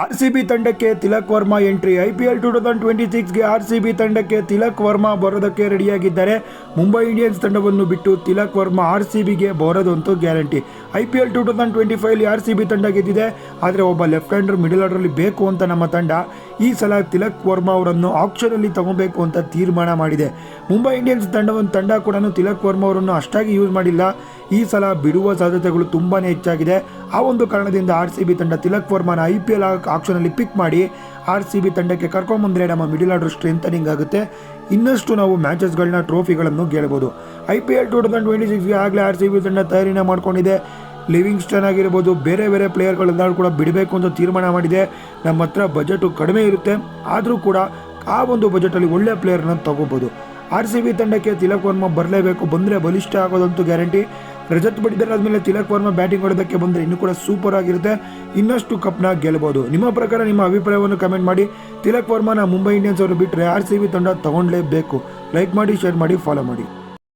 R C B ತಂಡಕ್ಕೆ Tilak Varma entry. I P L two thousand twenty ಸಿಕ್ಸ್ಗೆ R C B ತಂಡಕ್ಕೆ ತಿಲಕ್ ವರ್ಮಾ ಬರೋದಕ್ಕೆ ರೆಡಿಯಾಗಿದ್ದಾರೆ. Mumbai Indians ತಂಡವನ್ನು ಬಿಟ್ಟು Tilak Verma R C ಬಿಗೆ ಬರೋದಂತೂ guarantee. I P L two thousand twenty ಫೈವ್ಲಿ R C B ತಂಡ ಗೆದ್ದಿದೆ. ಆದರೆ ಒಬ್ಬ ಲೆಫ್ಟ್ ಹ್ಯಾಂಡರ್ ಮಿಡಲ್ ಆರ್ಡರ್ಲಿ ಬೇಕು ಅಂತ ನಮ್ಮ ತಂಡ. ಈ ಸಲ ತಿಲಕ್ ವರ್ಮಾ ಅವರನ್ನು ಆಪ್ಷನಲ್ಲಿ ತಗೋಬೇಕು ಅಂತ ತೀರ್ಮಾನ ಮಾಡಿದೆ. ಮುಂಬೈ ಇಂಡಿಯನ್ಸ್ ತಂಡವನ್ನು ತಂಡ ಕೂಡ ತಿಲಕ್ ವರ್ಮಾ ಅವರನ್ನು ಅಷ್ಟಾಗಿ ಯೂಸ್ ಮಾಡಿಲ್ಲ. ಈ ಸಲ ಬಿಡುವ ಸಾಧ್ಯತೆಗಳು ತುಂಬಾ ಹೆಚ್ಚಾಗಿದೆ. ಆ ಒಂದು ಕಾರಣದಿಂದ ಆರ್ ಸಿ ಬಿ ತಂಡ ತಿಲಕ್ ವರ್ಮಾನ ಐ ಪಿ ಎಲ್ ಆಕ್ಷನಲ್ಲಿ ಪಿಕ್ ಮಾಡಿ ಆರ್ ಸಿ ಬಿ ತಂಡಕ್ಕೆ ಕರ್ಕೊಂಬಂದರೆ ನಮ್ಮ ಮಿಡಿಲ್ ಆರ್ಡರ್ ಸ್ಟ್ರೆಂಥನಿಂಗ್ ಆಗುತ್ತೆ. ಇನ್ನಷ್ಟು ನಾವು ಮ್ಯಾಚಸ್ಗಳನ್ನ ಟ್ರೋಫಿಗಳನ್ನು ಗೆಲ್ಬೋದು. I P L two thousand twenty ಸಿಕ್ಸ್ಗೆ ಆಗಲೇ ಆರ್ ಸಿ ಬಿ ತಂಡ ತಯಾರಿನ ಮಾಡ್ಕೊಂಡಿದೆ. ಲಿವಿಂಗ್ಸ್ಟನ್ ಆಗಿರ್ಬೋದು, ಬೇರೆ ಬೇರೆ ಪ್ಲೇಯರ್ಗಳೆಲ್ಲರೂ ಕೂಡ ಬಿಡಬೇಕು ಅಂತ ತೀರ್ಮಾನ ಮಾಡಿದೆ. ನಮ್ಮ ಹತ್ರ ಬಜೆಟು ಕಡಿಮೆ ಇರುತ್ತೆ. ಆದರೂ ಕೂಡ ಆ ಒಂದು ಬಜೆಟಲ್ಲಿ ಒಳ್ಳೆಯ ಪ್ಲೇಯರ್ನ ತಗೋಬೋದು. ಆರ್ ಸಿ ಬಿ ತಂಡಕ್ಕೆ ತಿಲಕ್ ವರ್ಮಾ ಬರಲೇಬೇಕು. ಬಂದರೆ ಬಲಿಷ್ಠ ಆಗೋದಂತೂ ಗ್ಯಾರಂಟಿ. ರಜತ್ ಪಡಿತರ ಆದಮೇಲೆ ತಿಲಕ್ ವರ್ಮಾ ಬ್ಯಾಟಿಂಗ್ ಹೊಡೋದಕ್ಕೆ ಬಂದರೆ ಇನ್ನೂ ಕೂಡ ಸೂಪರ್ ಆಗಿರುತ್ತೆ. ಇನ್ನಷ್ಟು ಕಪ್ನ ಗೆಲ್ಲಬಹುದು ನಿಮ್ಮ ಪ್ರಕಾರ ನಿಮ್ಮ ಅಭಿಪ್ರಾಯವನ್ನು ಕಮೆಂಟ್ ಮಾಡಿ. ತಿಲಕ್ ವರ್ಮಾನ ಮುಂಬೈ ಇಂಡಿಯನ್ಸ್ ಅವರು ಬಿಟ್ಟರೆ ಆರ್ ಸಿ ಬಿ ತಂಡ ತಗೊಳ್ಳೇಬೇಕು ಲೈಕ್ ಮಾಡಿ, ಶೇರ್ ಮಾಡಿ, ಫಾಲೋ ಮಾಡಿ.